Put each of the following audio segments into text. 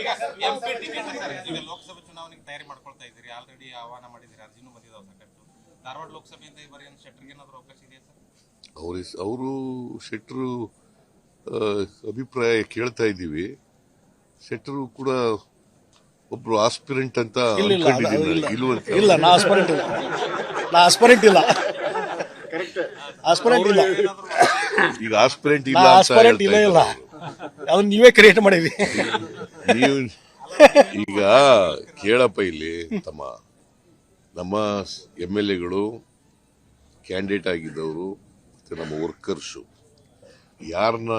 ಈಗ MP ticket sir ಈಗ ಲೋಕಸಭೆ ಚುನಾವಣೆಗೆ ತಯಾರಿ ಮಾಡ್ಕೊಳ್ತಾ ಇದ್ದೀರಿ ಆಲ್ರೆಡಿ ಆಹ್ವಾನ ಮಾಡಿದ್ದೀರಿ ಅರ್ಜಿನೂ ಬಂದಿದಾವೆ ಸಾಕಷ್ಟು ಧಾರವಾಡ ಲೋಕಸಭೆಯಿಂದ ಏನು ಏನಾದರೂ ಅವಕಾಶ ಇದೆಯಾ ಸರ್? ಅವ್ರ ಅವರು ಶೆಟ್ರು ಅಭಿಪ್ರಾಯ ಕೇಳ್ತಾ ಇದ್ದೀವಿ. ಶೆಟ್ರು ಕೂಡ ಒಬ್ರು ಆಸ್ಪಿರೆಂಟ್ ಅಂತ ಇಲ್ಲ ಅನ್ಕೊಂಡಿದ್ದೀನಿ ನಾ ಆಸ್ಪರೆಂಟ್ ಇಲ್ಲ. ನಾ ಆಸ್ಪರೆಂಟ್ ಇಲ್ಲ. ಆಸ್ಪರೆಂಟ್ ಇಲ್ಲ. ಈಗ ಆಸ್ಪಿರೆಂಟ್ ಇಲ್ಲ ಆಸ್ಪರೆಂಟ್ ಇಲ್ಲ ಇಲ್ಲ. ಅದನ್ನ ನೀವೇ ಕ್ರಿಯೇಟ್ ಮಾಡಿದ್ರಿ. ನೀವು ಈಗ ಕೇಳಪ್ಪ ಇಲ್ಲಿ ತಮ್ಮ ನಮ್ಮ ಎಂ ಎಲ್ ಎಗಳು ಕ್ಯಾಂಡಿಡೇಟ್ ಆಗಿದ್ದವರು ಮತ್ತು ನಮ್ಮ ವರ್ಕರ್ಸು. ಯಾರನ್ನ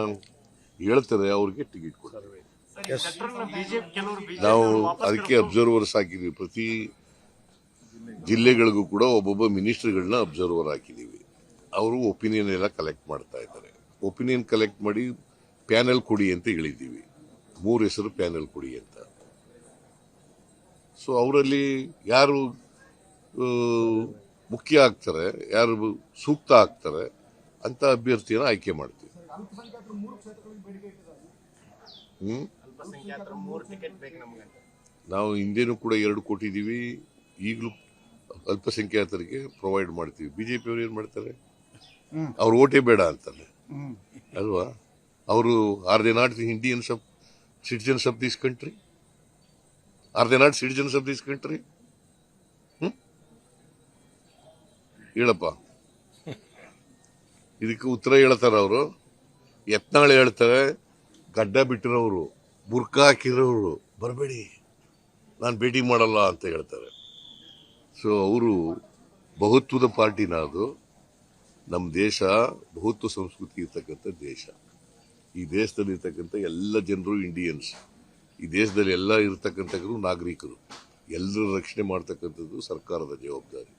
ಹೇಳ್ತಾರೆ ಅವ್ರಿಗೆ ಟಿಕೆಟ್ ಕೊಡ್ತಾರೆ. ನಾವು ಅದಕ್ಕೆ ಅಬ್ಸರ್ವರ್ಸ್ ಹಾಕಿದೀವಿ. ಪ್ರತಿ ಜಿಲ್ಲೆಗಳಿಗೂ ಕೂಡ ಒಬ್ಬೊಬ್ಬ ಮಿನಿಸ್ಟರ್ಗಳನ್ನ ಅಬ್ಸರ್ವರ್ ಹಾಕಿದೀವಿ. ಅವರು ಒಪಿನಿಯನ್ ಎಲ್ಲ ಕಲೆಕ್ಟ್ ಮಾಡ್ತಾ ಇದ್ದಾರೆ. ಒಪಿನಿಯನ್ ಕಲೆಕ್ಟ್ ಮಾಡಿ ಪ್ಯಾನೆಲ್ ಕೊಡಿ ಅಂತ ಹೇಳಿದ್ದೀವಿ. ಮೂರು ಹೆಸರು ಪ್ಯಾನೆಲ್ ಕೊಡಿ ಅಂತ. ಸೊ ಅವರಲ್ಲಿ ಯಾರು ಮುಖ್ಯ ಆಗ್ತಾರೆ ಯಾರು ಸೂಕ್ತ ಆಗ್ತಾರೆ ಅಂತ ಅಭ್ಯರ್ಥಿಯನ್ನು ಆಯ್ಕೆ ಮಾಡ್ತೀವಿ. ನಾವು ಹಿಂದೇನು ಕೂಡ ಎರಡು ಕೊಟ್ಟಿದ್ದೀವಿ ಈಗಲೂ ಅಲ್ಪಸಂಖ್ಯಾತರಿಗೆ ಪ್ರೊವೈಡ್ ಮಾಡ್ತೀವಿ. ಬಿಜೆಪಿ ಅವ್ರು ಏನು ಮಾಡ್ತಾರೆ? ಅವ್ರು ಓಟೇ ಬೇಡ ಅಂತಾರೆ. ಅಲ್ವಾ? ಅವರು are they not Indians of citizens of this country are they not citizens of this country ಹೇಳಪ್ಪ. ಇದಕ್ಕೆ ಉತ್ತರ ಹೇಳ್ತಾರೆ ಅವರು. ಯತ್ನಾಳು ಹೇಳ್ತಾರೆ, ಗಡ್ಡ ಬಿಟ್ಟಿರೋರು, ಬುರ್ಕ ಹಾಕಿರೋರು, ಬರಬೇಡಿ, ನಾನು ಭೇಟಿ ಮಾಡಲ್ಲ ಅಂತ ಹೇಳ್ತಾರೆ. ಸೊ ಅವರು ಬಹುತ್ವದ ಪಾರ್ಟಿನ ಅದು ನಮ್ಮ ದೇಶ, ಬಹುತ್ವ ಸಂಸ್ಕೃತಿ ಇರ್ತಕ್ಕಂಥ ದೇಶ. ಈ ದೇಶದಲ್ಲಿ ಇರ್ತಕ್ಕಂಥ ಎಲ್ಲ ಜನರು ಇಂಡಿಯನ್ಸ್ ಈ ದೇಶದಲ್ಲಿ ಎಲ್ಲ ಇರ್ತಕ್ಕಂಥವರು ನಾಗರಿಕರು. ಎಲ್ಲರ ರಕ್ಷಣೆ ಮಾಡ್ತಕ್ಕಂಥದ್ದು ಸರ್ಕಾರದ ಜವಾಬ್ದಾರಿ.